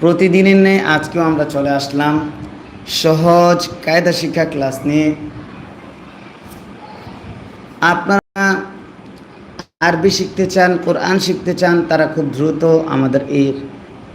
প্রতিদিনের নেই আজকেও আমরা চলে আসলাম সহজ কায়দা শিক্ষা ক্লাস নিয়ে। আপনারা আরবি শিখতে চান, কোরআন শিখতে চান, তারা খুব দ্রুত আমাদের এই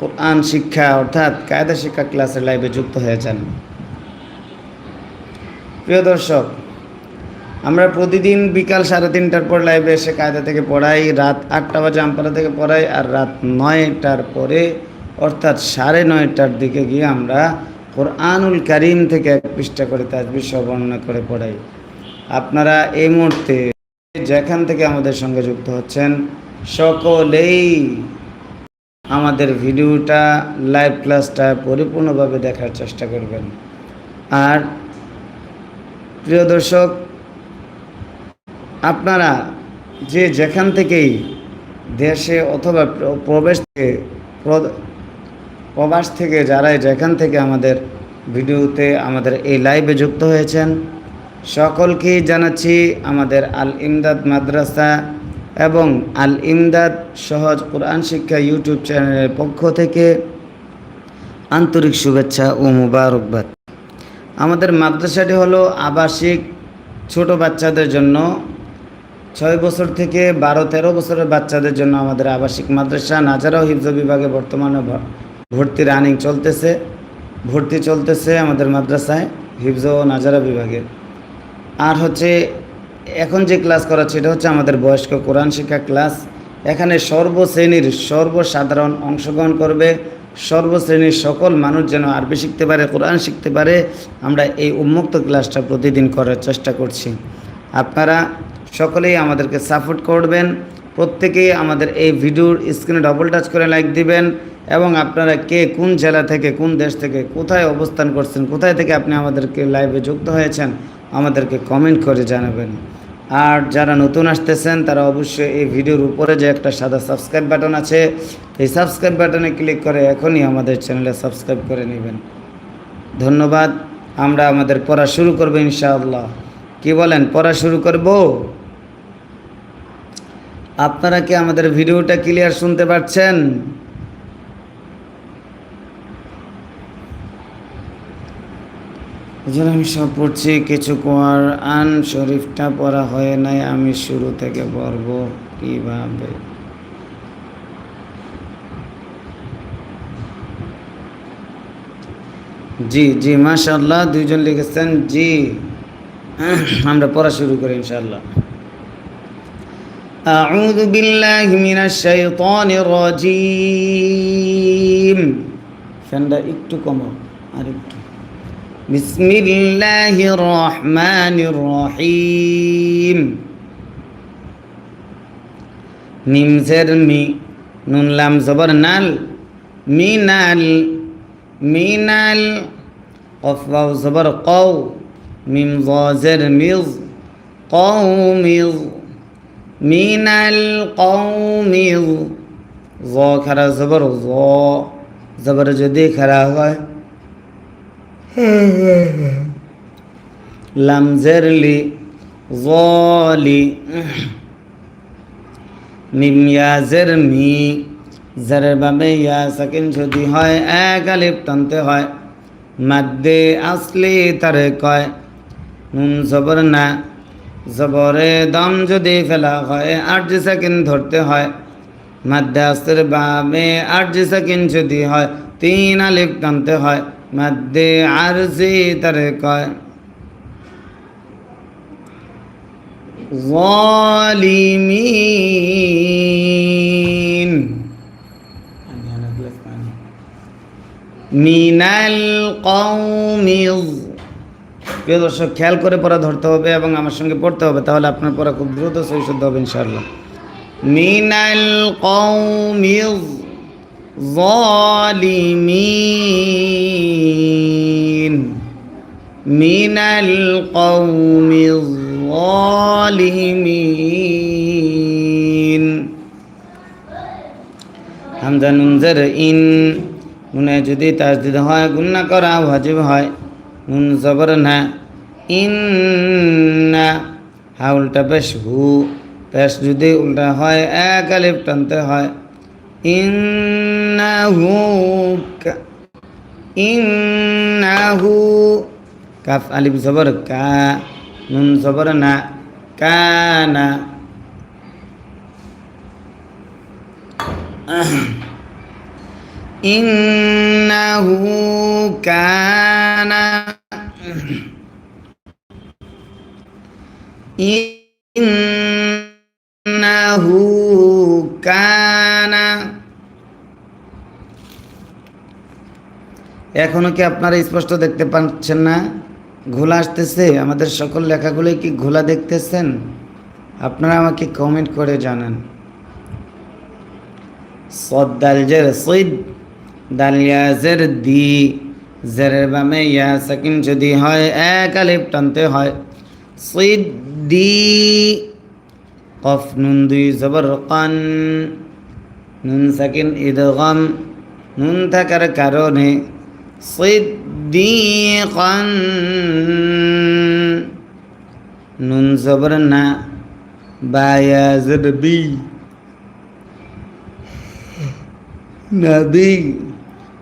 কোরআন শিক্ষা অর্থাৎ কায়দা শিক্ষা ক্লাসের লাইভে যুক্ত হয়ে যান প্রিয় দর্শক আমরা প্রতিদিন বিকাল সাড়ে তিনটার পর লাইভে এসে কায়দা থেকে পড়াই, রাত আটটা বাজে আমপাড়া থেকে পড়াই আর রাত নয়টার পরে, অর্থাৎ সাড়ে নয়টার দিকে গিয়ে আমরা কোরআনুল কারিম থেকে এক পৃষ্ঠা করে তাজবির বর্ণনা করে পড়াই। আপনারা এই মুহূর্তে যেখান থেকে আমাদের সঙ্গে যুক্ত হচ্ছেন, সকলেই আমাদের ভিডিওটা লাইভ ক্লাসটা পরিপূর্ণভাবে দেখার চেষ্টা করবেন। আর প্রিয় দর্শক আপনারা যে যেখান থেকেই দেশে অথবা প্র- প্রবেশ থেকে প্রবাস থেকে যারাই যেখান থেকে আমাদের ভিডিওতে আমাদের এই লাইভে যুক্ত হয়েছেন, সকলকেই জানাচ্ছি আমাদের আল ইমদাদ মাদ্রাসা এবং আল ইমদাদ সহজ কোরআন শিক্ষা ইউটিউব চ্যানেলের পক্ষ থেকে আন্তরিক শুভেচ্ছা ও মুবারকবাদ। আমাদের মাদ্রাসাটি হলো আবাসিক ছোট বাচ্চাদের জন্য ছয় বছর থেকে বারো, তেরো বছরের বাচ্চাদের জন্য আমাদের আবাসিক মাদ্রাসা নাজারা ও হিফজ বিভাগে বর্তমানে ভর্তি রানিং চলতেছে। ভর্তি চলতেছে আমাদের মাদ্রাসায় হিফজ ও নাজারা বিভাগে। আর হচ্ছে এখন যে ক্লাস করাচ্ছে এটা হচ্ছে আমাদের বয়স্ক কোরআন শিক্ষা ক্লাস। এখানে সর্বশ্রেণীর সর্বসাধারণ অংশগ্রহণ করবে। সর্বশ্রেণীর সকল মানুষ যেন আরবি শিখতে পারে, কোরআন শিখতে পারে, আমরা এই উন্মুক্ত ক্লাসটা প্রতিদিন করার চেষ্টা করছি। আপনারা সকলেই আমাদেরকে সাপোর্ট করবেন। প্রত্যেকেই আমাদের এই ভিডিওর স্ক্রিনে ডবল টাচ করে লাইক দিবেন এবং আপনারা কে কোন জেলা থেকে, কোন দেশ থেকে, কোথায় অবস্থান করছেন, কোথায় থেকে আপনি আমাদেরকে লাইভে যুক্ত হয়েছেন, আমাদেরকে কমেন্ট করে জানাবেন। আর যারা নতুন আসতেছেন, তারা অবশ্যই এই ভিডিওর উপরে যে একটা সাদা সাবস্ক্রাইব বাটন আছে, এই সাবস্ক্রাইব বাটনে ক্লিক করে এখনই আমাদের চ্যানেলে সাবস্ক্রাইব করে নেবেন। ধন্যবাদ। আমরা আমাদের পড়া শুরু করব ইনশাআল্লাহ। কি বলেন, পড়া শুরু করব? আপনারা কি আমাদের ভিডিওটা ক্লিয়ার শুনতে পাচ্ছেন? আমি সব পড়ছি, কিছু কোয়ার আন শরীফটা পড়া হয় নাই, আমি শুরু থেকে পড়ব কীভাবে? জি জি মাশাল্লাহ দুইজন লিখেছেন, জি, আমরা পড়া শুরু করি ইনশাআল্লাহ। أعوذ بالله من الشيطان الرجيم ফ্যানটা একটু কমাও আর একটু بسم الله الرحمن الرحيم মিম জের মি নুন লাম জবর নাল মিনাল মিনাল কফ ওয়াও জবর কও মিম জের মিজ কওমিজ মিনাল কওমিজ জ খারা জবর জ। জবর যদি খারা হয় লাম জেরলি জলি মিম ইয়া জের মি। জেরের বাবে ইয়া সাকিন যদি হয়, এক আলিফ টানতে হয়। মাদ্দে আসলি তারে কয়, নুন জবর না। জবরে দম যদি ফেলা হয় আট যে সেকেন্ড ধরতে হয় মাদ্দে আসতের বাবে আট যে সেকেন্ড যদি হয় তিন আলিফ টানতে হয় মাদ্দে আরজি তারে কয় ظالمين মিনাল কৌমিজ প্রিয় দর্শক খেয়াল করে পড়া ধরতে হবে এবং আমার সঙ্গে পড়তে হবে তাহলে আপনার পড়া খুব দ্রুত সহিশুদ্ধ হবে ইনশাআল্লাহ মিনাল কৌমিজ ظالمين من القوم الظالمين হামজা নুনজের ইন নুনে যদি তাজদিদ হয় গুন্না করা ওয়াজিব হয় নুন জবর না। ইন না হাউলটা পেশ হু পেশ যদি উল্টা হয়, এক আলিফ টানতে হয়। ইন্নাহু ইন্নাহু কাফ আলিফ জবর কা। নুন জবর না কানা ইন্নাহু কানা ইন্নাহু কানা এখনও কি আপনারা স্পষ্ট দেখতে পাচ্ছেন না? ঘোলা আসতেছে। আমাদের সকল লেখাগুলো কি ঘোলা দেখতেছেন? আপনারা আমাকে কমেন্ট করে জানান। সদ দাল জের সৈদ দাল ইয়াজের দি, জেরের বামে ইয়া সাকিন যদি হয়, এক আলিফ টানতে হয়। সৈদ দি কফ, নুন দুই জবর কান। নুন সাকিন ইদগম, নুন থাকার কারণে সিদ্দিকান। নুন জবর না, বায়াজর বি নবী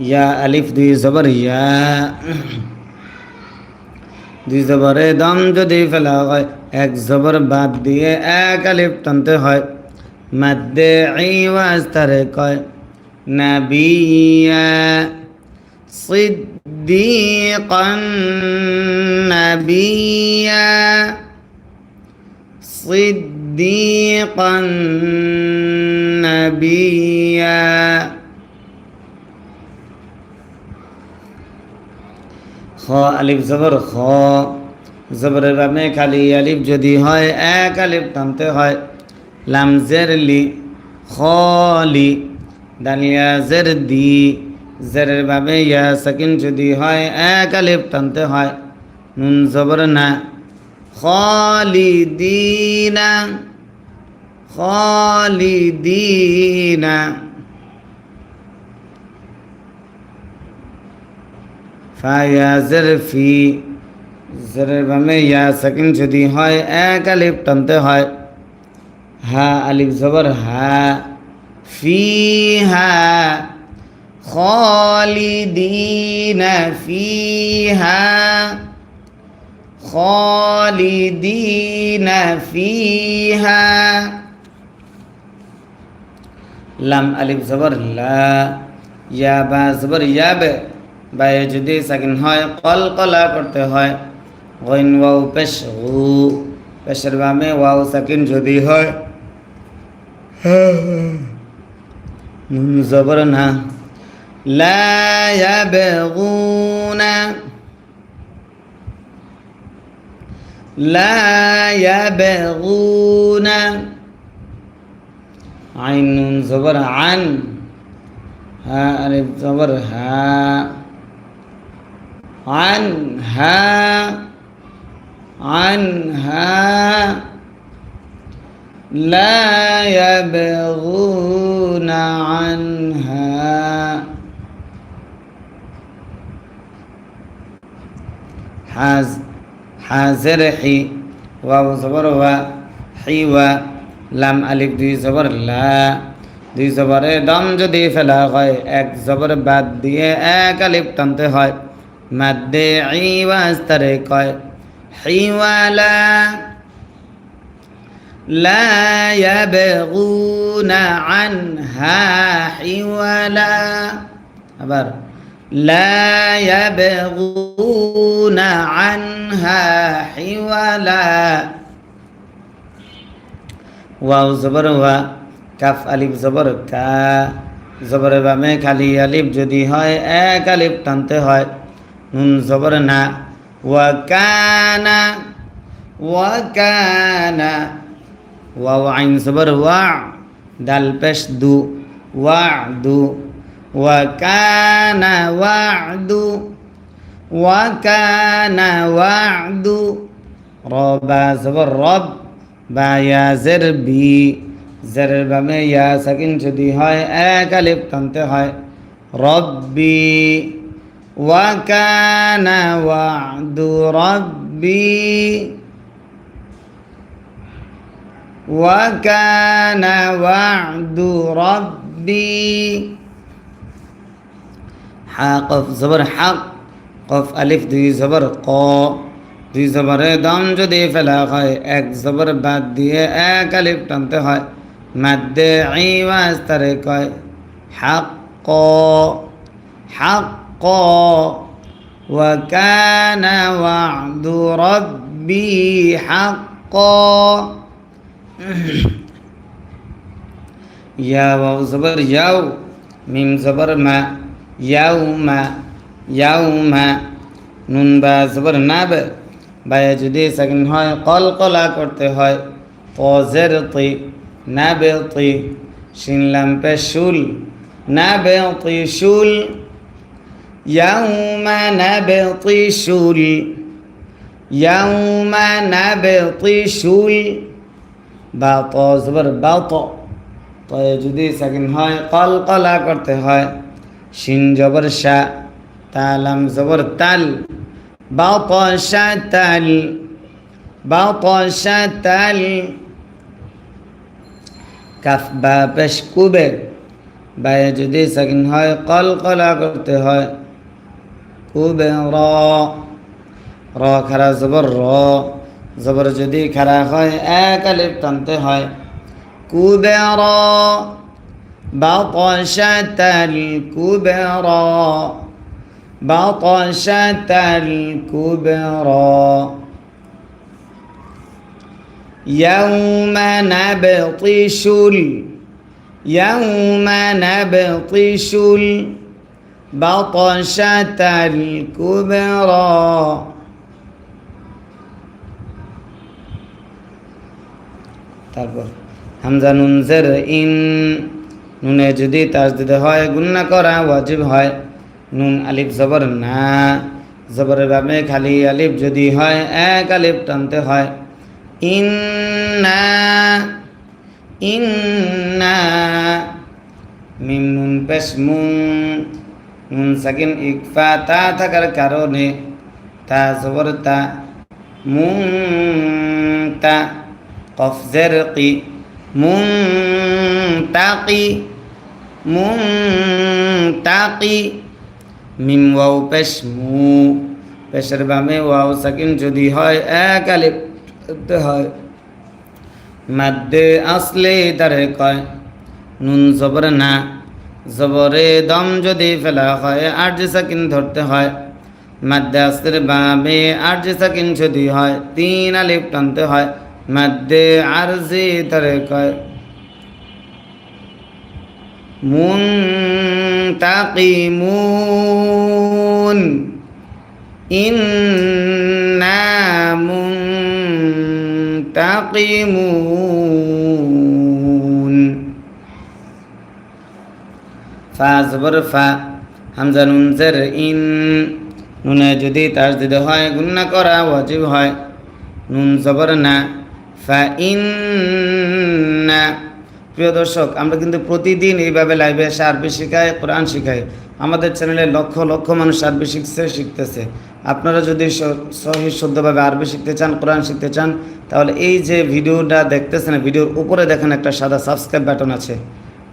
या अलिफ दुई जबर या দুই জবরে দম যদি ফেলা হয় এক জবর বাদ দিয়ে এক আলিফ টানতে হয় মাদ্দে ইওয়াস্তারে কয় নাবিয়া সিদ্দিকান নাবিয়া সিদ্দিকান নাবিয়া খ, আলিফ, জবর, খ। জবরের বামে খালি আলিফ যদি হয়, এক আলিফ টানতে হয়। লামজের লি খলি দালিয়া জের, দি। জেরের ভাবে ইয়া, সাকিন যদি হয়, এক আলিফ টানতে হয়। নুন, জবর, না। খালিদিনা খালিদিনা ফায়া জের ফি জেরের ভাবে ইয়া সাকিন যদি হয় এক আলিফ টানতে হয় হা আলিফ জবর হা ফিহা خالدين فيها خالدين فيها লাম আলিফ জবর লা ইয়া বা জবর ইয়াবে বায়ু যদি সাকিন হয় কল কলা করতে হয়। গইন ওয়াউ পেশ, হু। পেশের বামে ওয়াউ সাকিন যদি হয়। নুন জবর না। লা ইয়াবগুনা। লা ইয়াবগুনা। আইন নুন জবর আন। হ্যাঁ আলিফ জবর হ্যাঁ عنها عنها لا يبغون عنها حاز حازر حي واو زبر و حي و লাম আলিফ দুই জবর লা দুই জবরে দম যদি ফেলা হয় এক জবর বাদ দিয়ে এক আলিফ টানতে হয় মাদ্দে ইওয়াজ তারে কয় হিওয়ালা লা ইয়াবগুনা আনহা হিওয়ালা। আবার লা ইয়াবগুনা আনহা হিওয়ালা। ওয়াও জবর ওয়া, কাফ আলিফ জবর কা। জবরে বামে খালি আলিফ যদি হয়, এক আলিফ টানতে হয়। নুন জবর না। ওয়া কানা ওয়া কানা, ওয়াও আইন জবর ওয়া দাল পেশ দু, ওয়া দু, ওয়া কানা ওয়া দু, ওয়া কানা ওয়া দু, রবা জবর রব, বা ইয়া জের বি জেরের বামে ইয়া সাকিন যদি হয়, এক আলিফ টানতে হয়। রব্বি ওয়া কানা ওয়াদু রব্বি ওয়া কানা ওয়াদু রব্বি ربي হা কফ জবর হাক কফ আলিফ দুই জবর ক দুই জবরে দম যদি ফেলা হয় এক জবর বাদ দিয়ে এক আলিফ টানতে হয় মাদ্দে আইওয়াজ তারে কয় হাক ক হাক ক وكان وعد ربي حقا يا واو زبر ياو ميم زبر ما ইয়াউমা ইয়াউমা নুন বা জবর নাব বায়ে যদি সাকিন হয় কল কলা করতে হয় তজের তি নাবে তি শিনলাম পে শুল নাবে তি শুল ইয়াউমা নাবে তি শুল ইয়াউমা নাবে তি শুল বা তজবর বা তো যদি সাকিন হয়, কল কলা করতে হয়। শিন জবর শা তালাম জবর তাল। বাপসা তাল বাপসা তাল। কাফ বা পেশ কুবে। বায়ে যদি সাকিন হয়, কল কলা করতে হয়। কুবে র র খারা জবর র জবর যদি খারা হয় এক আলিফ টানতে হয় কুবে র بطشة الكبرى بطشة الكبرى يوم نبطش ال يوم نبطش البطشة الكبرى তারপর হামজা নুনজের ইন নুনে যদি তাজদিদে হয় গুন্না করা ওয়াজিব হয় নুন আলিফ জবর না জবরের ভাবে খালি আলিফ যদি হয় এক আলিফ টানতে হয় ইন্না ইন্না মিম নুন পেশ মুন নুন সাকিন, ইকফা, তা থাকার কারণে তা জবর তা মুন তা কি, মুনতাকি মুনতাকি, মিম ওয়াও পেশ মু, পেশের বামে ওয়াও সাকিন যদি হয় এক আলিফ ধরতে হয়, মাদ্দে আসলে তারে কয়, নুন জবর না। জবরে দম যদি ফেলা হয়, আর যে সাকিন ধরতে হয়। মাদ্দে আসলে বামে আর যে সাকিন যদি হয়, তিন আলিফ টানতে হয়। মাদ্দে আরজি তারে কয়। মুন মুনতাকিমুন। ইন্না মুনতাকিমুন। ফা ফা। হামজা ইন। নুনে যদি তার দিতে হয়, গুন্না করা ওয়াজিব হয়। নুন জবর না, ফা ইন্না প্রিয় দর্শক, আমরা কিন্তু প্রতিদিন এইভাবে লাইভে এসে আরবি শেখাই, কোরআন শেখাই। আমাদের চ্যানেলে লক্ষ লক্ষ মানুষ আরবি শিখছে, শিখতেছে। আপনারা যদি সহি শুদ্ধভাবে আরবি শিখতে চান, কোরআন শিখতে চান, তাহলে এই যে ভিডিওটা দেখতেছেন ভিডিওর উপরে দেখেন একটা সাদা সাবস্ক্রাইব বাটন আছে।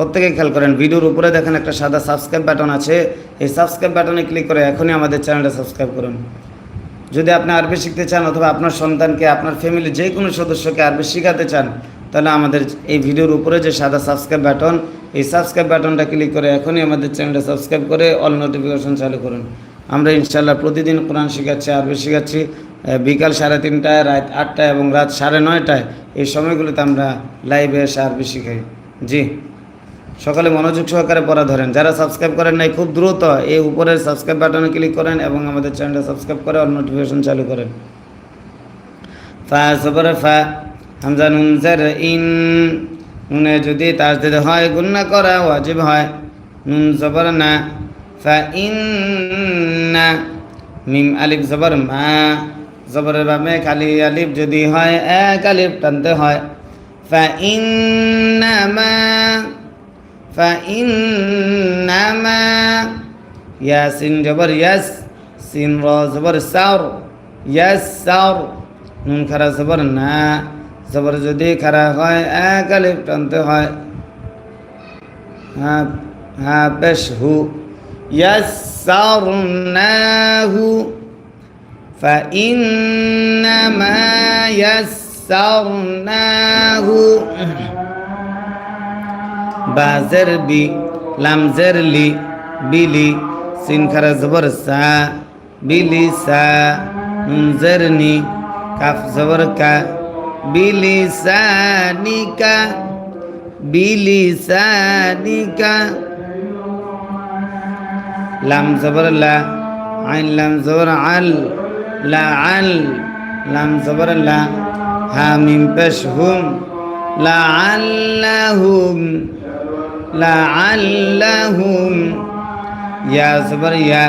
প্রত্যেকে খেয়াল করেন, ভিডিওর উপরে দেখেন একটা সাদা সাবস্ক্রাইব বাটন আছে। এই সাবস্ক্রাইব বাটনে ক্লিক করে এখনই আমাদের চ্যানেলটা সাবস্ক্রাইব করুন। যদি আপনি আরবি শিখতে চান অথবা আপনার সন্তানকে, আপনার ফ্যামিলির যে কোনো সদস্যকে আরবি শেখাতে চান, তাহলে আমাদের এই ভিডিওর উপরে যে সাদা সাবস্ক্রাইব বাটন এই সাবস্ক্রাইব বাটনটা ক্লিক করে এখনই আমাদের চ্যানেলটা সাবস্ক্রাইব করে অল নোটিফিকেশন চালু করুন। আমরা ইনশাল্লাহ প্রতিদিন কোরআন শেখাচ্ছি, আরবি শেখাচ্ছি। বিকাল সাড়ে তিনটায়, রাত আটটায় এবং রাত সাড়ে নয়টায় এই সময়গুলোতে আমরা লাইভে এসে আরবি শিখাই। জি। সকালে মনোযোগ সহকারে পড়া ধরেন। যারা সাবস্ক্রাইব করেন নাই, খুব দ্রুত এই উপরের সাবস্ক্রাইব বাটনে ক্লিক করেন এবং আমাদের চ্যানেলটা সাবস্ক্রাইব করে অল নোটিফিকেশন চালু করেন। ফা, সবর, ফা, হামজা, নুন, জের, ইন। নুনে যদি তার দিতে হয়, গুন্না করা ওয়াজিব হয়। নুন জবর না। ফা ইন না মিম, আলিফ জবর মা। জবরের বামে খালি আলিফ যদি হয়, এক আলিফ টানতে হয়। ফা ইন্নামা فإنما ياسين جبر يس سين را زبر سار يسر নুন খারা জবর না জবর যদি খারা হয় এক আলিফ টানতে হয় হ্যাঁ হ্যাঁ বেশ হু يسرناه فإنما يسرناه বাজের বি, লামজের লি, বিলি, সিন খারা জবর সা, বিলি সা, নুনজের নি, কাফ জবর কা, বিলি সা নিকা বিলি সা নিকা লাম জবর লা, আইন লাম জবর আল, লা আল, লাম জবর লা হা মিম পেশ হুম, লা আল্লাহুম লা আল্লাহুম ইয়া জবর ইয়া,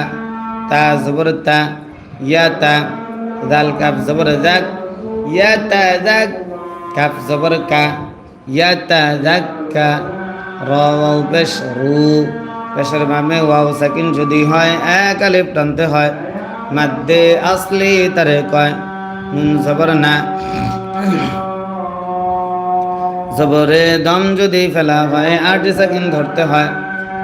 তা জবর তা, ইয়া তা, দাল কাফ জবর জাক ইয়া তা জাক কাফ জবর কা, ইয়া তা জাক কা র ওয়াও পেশ রু পেশের বামে ওয়াও সাকিন যদি হয়, এক আলিফ টানতে হয়, মাদ্দে আসলি তারে কয়, নুন জবর না। সবরে দম যদি ফেলা হয়, আট সেকেন্ড ধরতে হয়।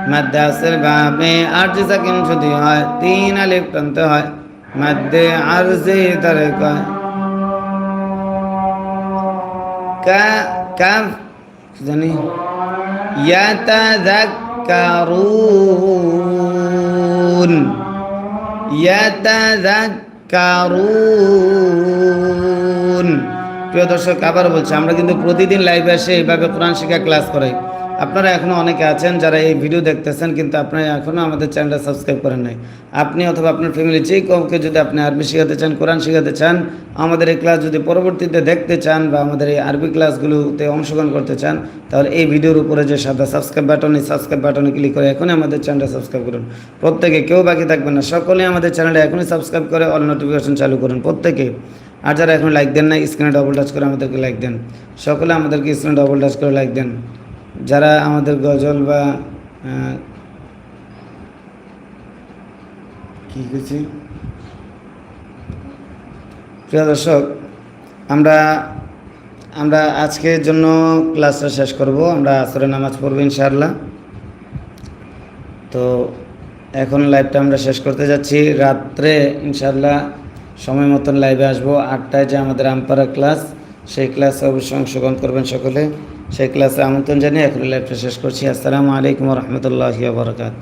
মাদ্রাসের বাপে আট সেকেন্ড যদি হয়, তিন আলিফ টানতে হয়। মাদ্দে আরজি তারে কয়। কা, কাফ, জানি। জাক ইয়াতাযাক্কারুন। প্রিয় দর্শক আবার বলছি, আমরা কিন্তু প্রতিদিন লাইভে এসে এইভাবে কোরআন শিক্ষা ক্লাস করাই। আপনারা এখনও অনেকে আছেন যারা এই ভিডিও দেখতেছেন, কিন্তু আপনারা এখনও আমাদের চ্যানেলটা সাবস্ক্রাইব করেন নাই। আপনি অথবা আপনার ফ্যামিলি যে কমকে যদি আপনি আরবি শেখাতে চান, কোরআন শেখাতে চান, আমাদের এই ক্লাস যদি পরবর্তীতে দেখতে চান বা আমাদের এই আরবি ক্লাসগুলোতে অংশগ্রহণ করতে চান, তাহলে এই ভিডিওর উপরে যে সাদা সাবস্ক্রাইব বাটন এই সাবস্ক্রাইব বাটনে ক্লিক করে এখনই আমাদের চ্যানেলটা সাবস্ক্রাইব করুন। প্রত্যেকে কেউ বাকি থাকবেন না সকলে আমাদের চ্যানেলটা এখনই সাবস্ক্রাইব করে অল নোটিফিকেশন চালু করুন প্রত্যেকে। আর যারা এখন লাইক দেন না স্ক্রিনে ডবল টাচ করে আমাদেরকে লাইক দেন। সকলে আমাদেরকে স্ক্রিনে ডবল টাচ করে লাইক দেন। যারা আমাদের গজল বা কি কিছু প্রিয় দর্শক, আমরা আমরা আজকের জন্য ক্লাসটা শেষ করব। আমরা আসরে নামাজ পড়ব ইনশাআল্লাহ। তো এখন লাইভটা আমরা শেষ করতে যাচ্ছি। রাত্রে ইনশাআল্লাহ সময় মতন লাইভে আসব। আটটায় যে আমাদের আমপাড়া ক্লাস সেই ক্লাসে অবশ্যই অংশগ্রহণ করবেন সকলে। সেই ক্লাসে আমন্ত্রণ জানিয়ে এখন লাইভটা শেষ করছি। আসসালামু আলাইকুম রহমতুল্লাহ বারকাত